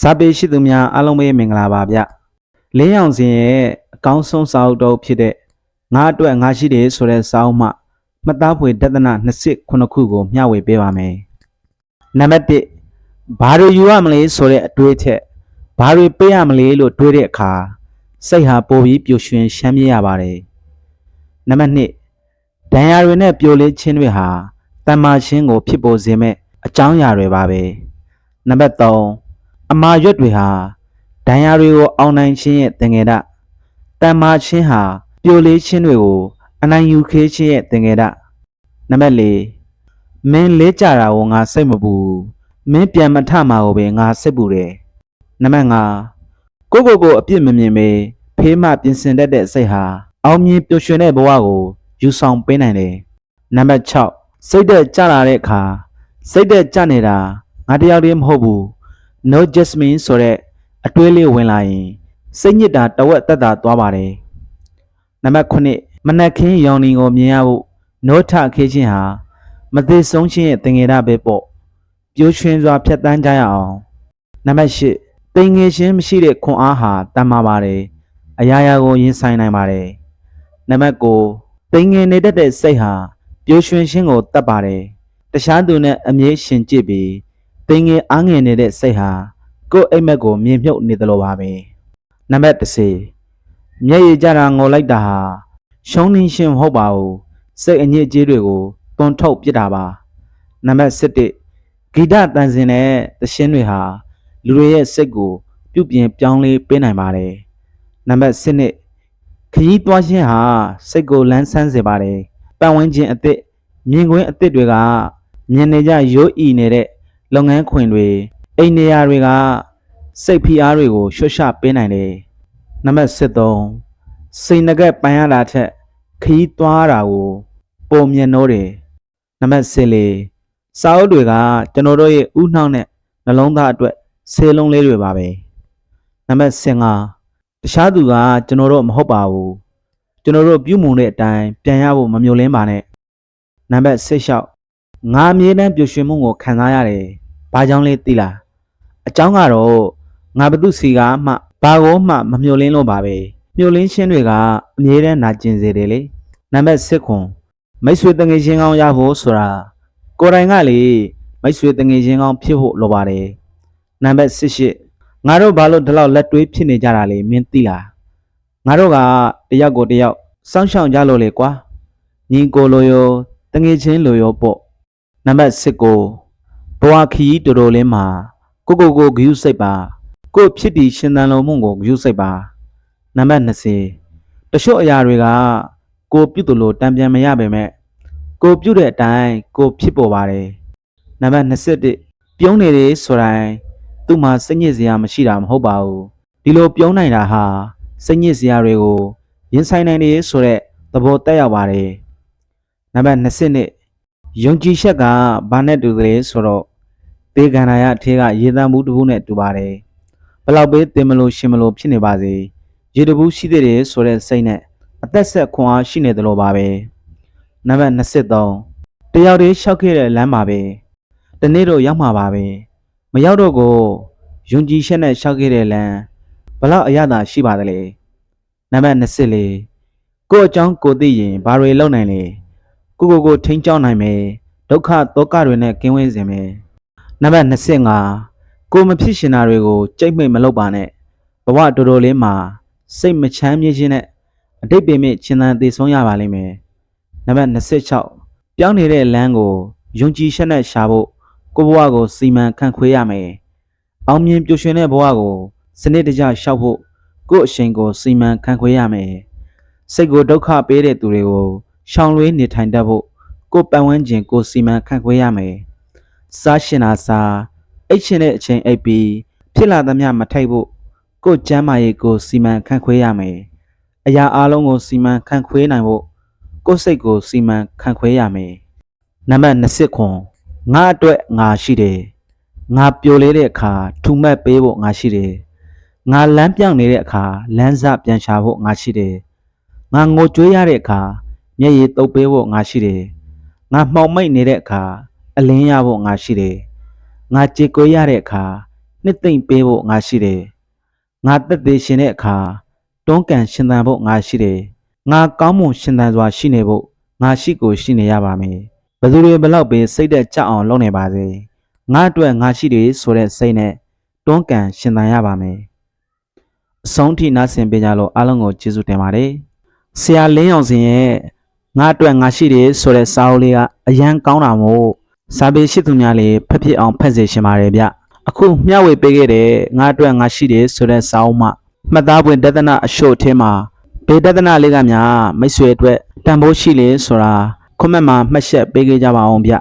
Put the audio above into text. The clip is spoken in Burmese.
ဇာပေရှိသူများအားလုံးပဲမင်္ဂလာပါဗျလင်းရောင်စင်ရဲ့အကောင်းဆုံးစာအုပ်တော်ဖြစ်တဲ့ငါအတွက်ငါရှိတယ်ဆိုတဲ့စာအုပ်မှမှတ်သားဖွယ်တဒနာ29ခုကိုမျှဝေပေးပါမယ်နံပါတ်1ဘာတွေယူရမလဲဆိုတဲ့အတွေးထက်ဘာတွေပေးရမလဲလို့တွေးတဲ့အခါစိတ်ဟာပိုပြီးပျော်ရွှင်ရှမ်းမြေ့ရပါတယ်နံပါတ်2ဒဏ်ရာတွေနဲ့ပျော်လေးခြင်းတွေဟာတမ္မာခြင်းကိုဖြစ်ပေါ်စေမဲ့အကြောင်းအရာတွေပါပဲနံပါတ်3 အမာရွက်တွေဟာဒဏ်ရာတွေကိုအောင်နိုင်ခြင်းရဲ့သင်္ကေတတန်မာခြင်းဟာပြိုလေးခြင်းတွေကိုအနိုင်ယူခေးခြင်းရဲ့သင်္ကေတနံပါတ်၄မင်းလေးကြတာကိုငါစိတ်မပူမင်းပြန်မထမှာကိုပဲငါစိတ်ပူတယ်နံပါတ်၅ကိုကိုကိုအပြစ်မမြင်ပဲဖေးမပြင်ဆင်တတ်တဲ့စိတ်ဟာအောင်မြင်ပျော်ရွှင်တဲ့ဘဝကိုယူဆောင်ပေးနိုင်တယ်နံပါတ်6စိတ်သက်ကြလာတဲ့အခါစိတ်သက်ကြနေတာငါတယောက်တည်းမဟုတ်ဘူး no jasmine ဆိုတဲ့အတွေးလေးဝင်လာရင်စိတ်ညစ်တာတဝက်တက်တာသွားပါတယ်နံပါတ်9မနက်ခင်းရောင်နေကိုမြင်ရဖို့ no ထခေးခြင်းဟာမသေးဆုံးခြင်းရဲ့သင်္ကေတပဲပေါ့ပြိုးရွှင်စွာဖြတ်တန်းကြရအောင်နံပါတ်10တင်ငယ်ခြင်းမရှိတဲ့ခွန်အားဟာတန်မာပါတယ်အရာရာကိုရင်ဆိုင်နိုင်ပါတယ်နံပါတ်9တင်ငယ်နေတတ်တဲ့စိတ်ဟာပြိုးရွှင်ခြင်းကိုတတ်ပါတယ်တခြားသူနဲ့အမြဲရှင်ကြည့်ပြီးတ င်ငယ်အားငယ်နေတဲ့စိတ်ဟာကိုယ့်အိမ်မက်ကိုမြင်မြုပ်နေသလိုပါပဲနံပါတ်30မျက်ရည်ကြတာငိုလိုက်တာဟာရှုံးနေရှင်မဟုတ်ပါဘူးစိတ်အညစ်အကြေးတွေကိုတွန်းထုတ်ပစ်တာပါနံပါတ်7ဂီတတန်စင်တဲ့သရှင်းတွေဟာလူတွေရဲ့စိတ်ကိုပြုပြင်ပြောင်းလဲပေးနိုင်ပါတယ်နံပါတ်7ခရီးသွားခြင်းဟာစိတ်ကိုလန်းဆန်းစေပါတယ်ပတ်ဝန်းကျင်အသစ်မြင်ကွင်းအသစ်တွေကမြင်နေကြရိုးအီနေတဲ့ လုပ်ငန်းခွင်တွေအိမ်နေရာတွေကစိတ်ဖိအားတွေကိုရွှတ်ရှပေးနိုင်တယ်။နံပါတ်73စိတ်ငကက်ပန်ရတာထက်ခီးသွားတာကိုပုံမြင်တော့တယ်။နံပါတ်74စာအုပ်တွေကကျွန်တော်တို့ရဲ့ဥနှောက်နဲ့နှလုံးသားအတွက်ဆေးလုံးလေးတွေပါပဲ။နံပါတ်75တခြားသူကကျွန်တော်တို့မဟုတ်ပါဘူး။ကျွန်တော်တို့ပြုမှုတဲ့အတိုင်းပြန်ရဖို့မမျိုးလင်းပါနဲ့။နံပါတ်16ငါအမြဲတမ်းပျော်ရွှင်မှုကိုခံစားရတယ်။ ဘာကြောင့်လဲသိလား။အကြောင်းကတော့ငါဘသူစီကမှဘာကိုမှမမျှော်လင်းလို့ပါပဲ။မျှော်လင်းခြင်းတွေကအမြဲတမ်းနာကျင်စေတယ်လေ။နံပါတ်6ခွန်မိတ်ဆွေတငယ်ချင်းကောင်းရဖို့ဆိုတာကိုယ်တိုင်ကလေမိတ်ဆွေတငယ်ချင်းကောင်းဖြစ်ဖို့လိုပါတယ်။နံပါတ်7ငါတို့ဘာလို့ဒီလောက်လက်တွေးဖြစ်နေကြတာလဲမင်းသိလား။ငါတို့ကတယောက်ကိုတယောက်စောင့်ရှောက်ကြလို့လေကွာ။ညီကိုလိုရောတငယ်ချင်းလိုရောပေါ့။နံပါတ်7ကို ဘဝခီးတော်တော်လေးမှာကိုကိုကိုဂယုစိတ်ပါကိုဖြစ်တည်ရှင်သန်လုံးမှုကိုဂယုစိတ်ပါနံပါတ်20တချို့အရာတွေကကိုပြုတ်တယ်လို့တံပြန်မရပါပဲကိုပြုတ်တဲ့အတိုင်းကိုဖြစ်ပေါ်ပါတယ်နံပါတ်21ပြုံးနေတယ်ဆိုတိုင်းသူ့မှာစိတ်ညစ်စရာမရှိတာမဟုတ်ပါဘူးဒီလိုပြုံးနိုင်တာဟာစိတ်ညစ်စရာတွေကိုရင်ဆိုင်နိုင်တယ်ဆိုတဲ့သဘောတက်ရောက်ပါတယ်နံပါတ်22ယုံကြည်ချက်ကဘာနဲ့တူသလဲဆိုတော့ ဒေဂန္ဓာယအထေကရေတံဘူးတစ်ခုနဲ့တူပါတယ်ဘလောက်ပဲတင်မလို့ရှင်မလို့ဖြစ်နေပါစေရေတဘူးရှိသေးတယ်ဆိုတဲ့စိတ်နဲ့အသက်ဆက်ခွန်အားရှိနေတယ်လို့ပါပဲနံပါတ်23တယောက်တည်းရှောက်ခဲ့တဲ့လမ်းမှာပဲတနေ့တော့ရောက်မှာပါပဲမရောက်တော့ကိုယုံကြည်ချက်နဲ့ရှောက်ခဲ့တဲ့လမ်းဘလောက်အရသာရှိပါသလဲနံပါတ်24ကို့အကြောင်းကိုသိရင်ဘာတွေလုပ်နိုင်လဲကိုကိုကိုထိန်းချောင်းနိုင်မယ်ဒုက္ခတောကတွေနဲ့ကင်းဝေးစေမယ် နံပါတ်25ကိုမဖြစ်ရှင်တာတွေကိုကြိတ်မိတ်မလုပ်ပါနဲ့ဘဝတော်တော်လေးမှာစိတ်မချမ်းမြေ့ခြင်းနဲ့အတိတ်ပင်မဲ့ရှင်သန်တည်ဆုံးရပါလိမ့်မယ်နံပါတ်26ပြောင်းနေတဲ့လမ်းကိုယုံကြည်ချက်နဲ့ရှာဖို့ကိုဘဝကိုစီမံခန့်ခွဲရမယ်အောင်မြင်ပျော်ရွှင်တဲ့ဘဝကိုစနစ်တကျရှောက်ဖို့ကိုယ့်အရှိန်ကိုစီမံခန့်ခွဲရမယ်စိတ်ကိုဒုက္ခပေးတဲ့သူတွေကိုရှောင်လွှဲနေထိုင်တတ်ဖို့ကိုယ်ပတ်ဝန်းကျင်ကိုစီမံခန့်ခွဲရမယ် စားရှင်တာစားအိတ်ရှင်တဲ့အချိန်အိပ်ပြီးဖြစ်လာသမျှမထိုက်ဖို့ကိုယ်ကျမ်းမာရေးကိုစီမံခန့်ခွဲရမယ်အရာအလုံးကိုစီမံခန့်ခွဲနိုင်ဖို့ကိုယ်စိတ်ကိုစီမံခန့်ခွဲရမယ်နံပါတ်20ခွန်ငါအတွက်ငါရှိတယ်ငါပျော်လဲတဲ့အခါထူမတ်ပေးဖို့ငါရှိတယ်ငါလမ်းပြောင်းနေတဲ့အခါလမ်းစပြန်ရှာဖို့ငါရှိတယ်ငါငိုကြွေးရတဲ့အခါမျက်ရည်တုပ်ပေးဖို့ငါရှိတယ်ငါမှောင်မိတ်နေတဲ့အခါ အလင်းရဖို့ငါရှိတယ်။ငါကြေကွေးရတဲ့အခါနှစ်သိမ့်ပေးဖို့ငါရှိတယ်ငါတက်သေးရှင်တဲ့အခါတွန်းကန်ရှင်သန်ဖို့ငါရှိတယ်ငါကောင်းမွန်ရှင်သန်စွာရှိနေဖို့ငါရှိကိုရှိနေရပါမယ်ဘယ်သူတွေဘလောက်ပဲစိတ်သက်ကြအောင်လုပ်နေပါစေငါအတွက်ငါရှိတယ်ဆိုတဲ့စိတ်နဲ့တွန်းကန်ရှင်သန်ရပါမယ်အဆုံးထိနားဆင်ပေးကြလို့အားလုံးကိုကျေးဇူးတင်ပါတယ်ဆရာလင်းအောင်စင်ရဲ့ငါအတွက်ငါရှိတယ်ဆိုတဲ့စာအုပ်လေးကအရန်ကောင်းတာမို့ စာပေရှိသူများလေးဖက်ဖြစ်အောင်ဖက်စေရှင်ပါတယ်ဗျအခုမျှဝေပေးခဲ့တဲ့ငါအတွက်ငါရှိတယ်ဆိုတဲ့စာအုပ်မှာမှတ်သားပွင့်တဒနာအရှို့အထင်းမှာဘေတဒနာလေးကများမိတ်ဆွေအတွက်တန်ဖိုးရှိလေဆိုတာခွန်မက်မှာမှတ်ချက်ပေးခဲ့ကြပါအောင်ဗျ